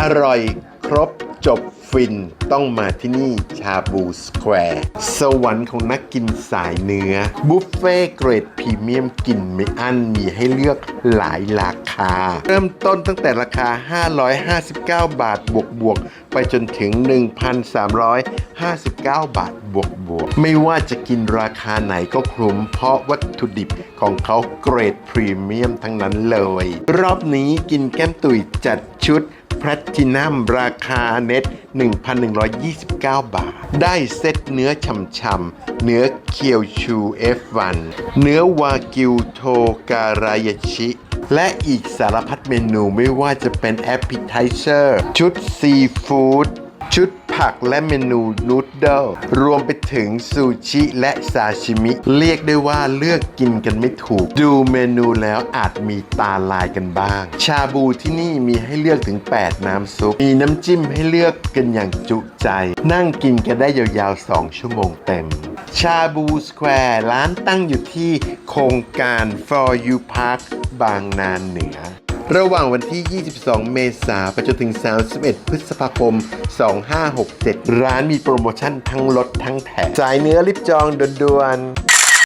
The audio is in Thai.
อร่อยครบจบฟินต้องมาที่นี่ชาบูสแควร์สวรรค์ของนักกินสายเนื้อ บุฟเฟ่เกรดพรีเมียมกินไม่อั้นมีให้เลือกหลายราคา เริ่มต้นตั้งแต่ราคา 559 บาทบวกบวกๆไปจนถึง 1,359 บาทบวกบวกๆไม่ว่าจะกินราคาไหนก็คุ้มเพราะวัตถุดิบของเขาเกรดพรีเมียมทั้งนั้นเลย รอบนี้กินแก้มตุ๋ยจัดชุด แพลตินัมราคาเน็ต 1,129 บาท ได้เซตเนื้อฉ่ำๆ เนื้อเคียวชู F1 เนื้อวากิวโทการายชิ และอีกสารพัดเมนูไม่ว่าจะเป็นแอป i z ไทเซอร์ชุดซีฟู้ด ผักและเมนูนูดเดิลรวมไปถึงซูชิและซาชิมิ เรียกได้ว่าเลือกกินกันไม่ถูก ดูเมนูแล้วอาจมีตาลายกันบ้าง ชาบูที่นี่มีให้เลือกถึง 8 น้ำซุป มีน้ำจิ้มให้เลือกกันอย่างจุใจ นั่งกินกันได้ยาวๆ 2 ชั่วโมงเต็ม ชาบูสแควร์ร้านตั้งอยู่ที่โครงการ For You Park บางนาเหนือ ระหว่างวันที่ 22 เมษายนไปจนถึง 31 พฤษภาคม 2567 ร้านมีโปรโมชั่นทั้งลดทั้งแถมจ่ายเนื้อริบจองด่วนๆ